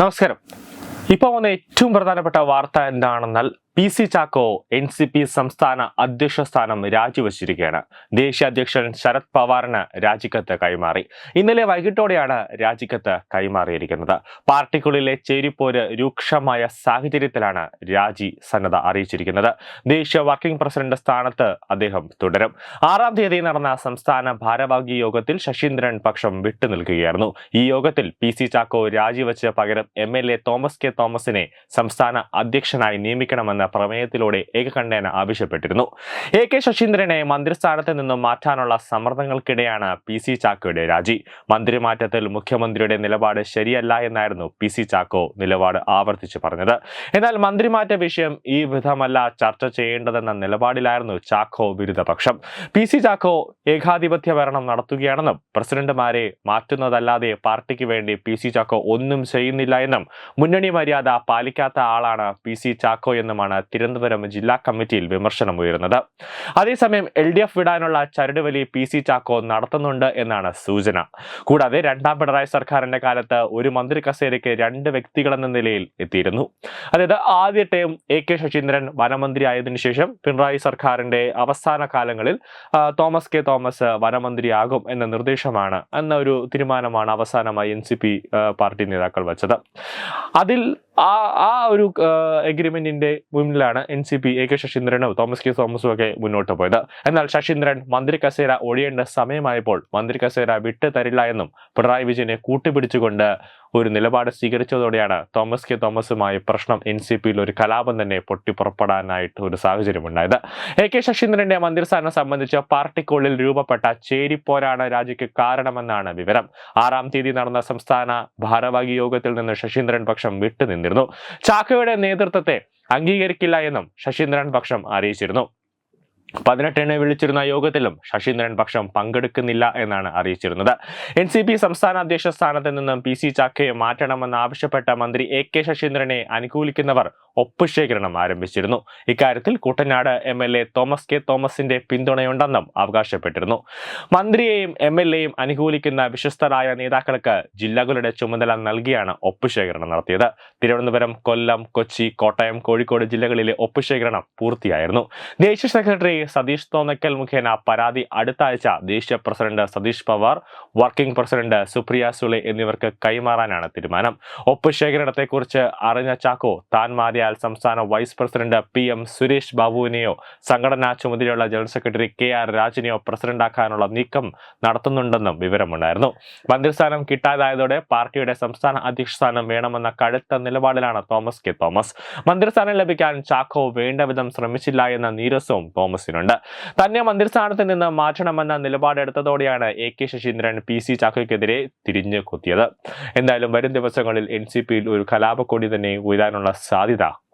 നമസ്കാരം. ഇപ്പോൾ വന്ന ഏറ്റവും പ്രധാനപ്പെട്ട വാർത്ത എന്താണെന്നാൽ P C Chacko N C P സംസ്ഥാന അധ്യക്ഷ സ്ഥാനം രാജിവെച്ചിരിക്കുകയാണ്. ദേശീയ അധ്യക്ഷൻ ശരത് പവാറിന് രാജിക്കത്ത് കൈമാറി. ഇന്നലെ വൈകിട്ടോടെയാണ് രാജിക്കത്ത് കൈമാറിയിരിക്കുന്നത്. പാർട്ടിക്കുള്ളിലെ ചേരിപ്പോര് രൂക്ഷമായ സാഹചര്യത്തിലാണ് രാജി സന്നദ്ധ അറിയിച്ചിരിക്കുന്നത്. ദേശീയ വർക്കിംഗ് പ്രസിഡന്റ് സ്ഥാനത്ത് അദ്ദേഹം തുടരും. ആറാം തീയതി നടന്ന സംസ്ഥാന ഭാരവാഹി യോഗത്തിൽ ശശീന്ദ്രൻ പക്ഷം വിട്ടുനിൽക്കുകയായിരുന്നു. ഈ യോഗത്തിൽ പി സി ചാക്കോ രാജിവെച്ച് പകരം M L A Thomas K തോമസിനെ സംസ്ഥാന അധ്യക്ഷനായി നിയമിക്കണമെന്ന പ്രമേയത്തിലൂടെ ഏകകണ്ഠേന ആവശ്യപ്പെട്ടിരുന്നു. എ കെ ശശീന്ദ്രനെ മന്ത്രിസ്ഥാനത്ത് നിന്നും മാറ്റാനുള്ള സമ്മർദ്ദങ്ങൾക്കിടെയാണ് പി സി ചാക്കോയുടെ രാജി. മന്ത്രിമാറ്റത്തിൽ മുഖ്യമന്ത്രിയുടെ നിലപാട് ശരിയല്ല എന്നായിരുന്നു പി സി ചാക്കോ നിലപാട് ആവർത്തിച്ചു പറഞ്ഞത്. എന്നാൽ മന്ത്രിമാറ്റ വിഷയം ഈ വിധമല്ല ചർച്ച ചെയ്യേണ്ടതെന്ന നിലപാടിലായിരുന്നു ചാക്കോ വിരുദ്ധപക്ഷം. പി സി ചാക്കോ ഏകാധിപത്യ ഭരണം നടത്തുകയാണെന്നും പ്രസിഡന്റുമാരെ മാറ്റുന്നതല്ലാതെ പാർട്ടിക്ക് വേണ്ടി പി സി ചാക്കോ ഒന്നും ചെയ്യുന്നില്ല എന്നും മുന്നണി മര്യാദ പാലിക്കാത്ത ആളാണ് പി സി ചാക്കോ എന്നുമാണ് തിരുവനന്തപുരം ജില്ലാ കമ്മിറ്റിയിൽ വിമർശനം ഉയരുന്നത്. അതേസമയം എൽ ഡി എഫ് വിടാനുള്ള ചരടുവലി പി സി ചാക്കോ നടത്തുന്നുണ്ട് എന്നാണ് സൂചന. കൂടാതെ രണ്ടാം പിണറായി സർക്കാരിന്റെ കാലത്ത് ഒരു മന്ത്രി കസേരയ്ക്ക് രണ്ട് വ്യക്തികളെന്ന നിലയിൽ എത്തിയിരുന്നു. അതായത് ആദ്യ ടേം എ കെ ശശീന്ദ്രൻ വനമന്ത്രി ആയതിനു ശേഷം പിണറായി സർക്കാരിന്റെ അവസാന കാലങ്ങളിൽ തോമസ് കെ തോമസ് വനമന്ത്രിയാകും എന്ന നിർദ്ദേശമാണ് എന്ന ഒരു തീരുമാനമാണ് അവസാനമായി എൻ സി പി പാർട്ടി നേതാക്കൾ വച്ചത്. അതിൽ ആ ആ ഒരു എഗ്രിമെന്റിന്റെ മുന്നിലാണ് N C P A K ശശീന്ദ്രനും Thomas K തോമസും ഒക്കെ മുന്നോട്ട് പോയത്. എന്നാൽ ശശീന്ദ്രൻ മന്ത്രി കസേര ഒഴിയേണ്ട സമയമായപ്പോൾ മന്ത്രി കസേര വിട്ടു തരില്ല എന്നും പിണറായി വിജയനെ കൂട്ടുപിടിച്ചുകൊണ്ട് ഒരു നിലപാട് സ്വീകരിച്ചതോടെയാണ് തോമസ് കെ തോമസുമായി പ്രശ്നം എൻ സി പിയിൽ ഒരു കലാപം തന്നെ പൊട്ടിപ്പുറപ്പെടാനായിട്ട് ഒരു സാഹചര്യമുണ്ടായത്. എ കെ ശശീന്ദ്രന്റെ മന്ത്രിസ്ഥാനം സംബന്ധിച്ച് പാർട്ടിക്കുള്ളിൽ രൂപപ്പെട്ട ചേരിപ്പോരാണ് രാജിക്ക് കാരണമെന്നാണ് വിവരം. ആറാം തീയതി നടന്ന സംസ്ഥാന ഭാരവാഹി യോഗത്തിൽ നിന്ന് ശശീന്ദ്രൻ പക്ഷം വിട്ടുനിന്നിരുന്നു. ചാക്കോയുടെ നേതൃത്വത്തെ അംഗീകരിക്കില്ല എന്നും ശശീന്ദ്രൻ പക്ഷം അറിയിച്ചിരുന്നു. പതിനെട്ടിന് വിളിച്ചിരുന്ന യോഗത്തിലും ശശീന്ദ്രൻ പക്ഷം പങ്കെടുക്കുന്നില്ല എന്നാണ് അറിയിച്ചിരുന്നത്. എൻ സി പി സംസ്ഥാന അധ്യക്ഷ സ്ഥാനത്ത് നിന്നും പി സി ചാക്കയെ മാറ്റണമെന്ന് ആവശ്യപ്പെട്ട മന്ത്രി എ കെ ശശീന്ദ്രനെ അനുകൂലിക്കുന്നവർ ഒപ്പുശേഖരണം ആരംഭിച്ചിരുന്നു. ഇക്കാര്യത്തിൽ Kuttanad M L A Thomas K തോമസിന്റെ പിന്തുണയുണ്ടെന്നും അവകാശപ്പെട്ടിരുന്നു. മന്ത്രിയെയും എം എൽ എയും അനുകൂലിക്കുന്ന വിശ്വസ്തരായ നേതാക്കൾക്ക് ജില്ലകളുടെ ചുമതല നൽകിയാണ് ഒപ്പുശേഖരണം നടത്തിയത്. തിരുവനന്തപുരം കൊല്ലം കൊച്ചി കോട്ടയം കോഴിക്കോട് ജില്ലകളിലെ ഒപ്പുശേഖരണം പൂർത്തിയായിരുന്നു. ദേശീയ സെക്രട്ടറി സതീഷ് തോന്നക്കൽ മുഖേന പരാതി അടുത്ത ആഴ്ച ദേശീയ president Satish Pawar working president Supriya Sule എന്നിവർക്ക് കൈമാറാനാണ് തീരുമാനം. ഒപ്പുശേഖരണത്തെക്കുറിച്ച് അറിഞ്ഞ ചാക്കോ താൻ മാറിയാൽ സംസ്ഥാന vice president P M Suresh ബാബുവിനെയോ സംഘടനാ ചുമതലയുള്ള ജനറൽ സെക്രട്ടറി കെ ആർ രാജനെയോ പ്രസിഡന്റാക്കാനുള്ള നീക്കം നടത്തുന്നുണ്ടെന്നും വിവരമുണ്ടായിരുന്നു. മന്ത്രിസ്ഥാനം കിട്ടാതായതോടെ പാർട്ടിയുടെ സംസ്ഥാന അധ്യക്ഷ സ്ഥാനം വേണമെന്ന കടുത്ത നിലപാടിലാണ് തോമസ് കെ. തോമസ്. മന്ത്രിസ്ഥാനം ലഭിക്കാൻ ചാക്കോ വേണ്ട വിധം ശ്രമിച്ചില്ല എന്ന നീരസവും തോമസിനുണ്ട്. തന്നെ മന്ത്രിസ്ഥാനത്ത് നിന്ന് മാറ്റണമെന്ന നിലപാടെടുത്തതോടെയാണ് A K Saseendran P C ചാക്കോയ്ക്കെതിരെ തിരിഞ്ഞു കുത്തിയത് എന്തായാലും വരും ദിവസങ്ങളിൽ എൻ സി പിയിൽ ഒരു കലാപക്കൊടി തന്നെ ഉയരാനുള്ള സാധ്യത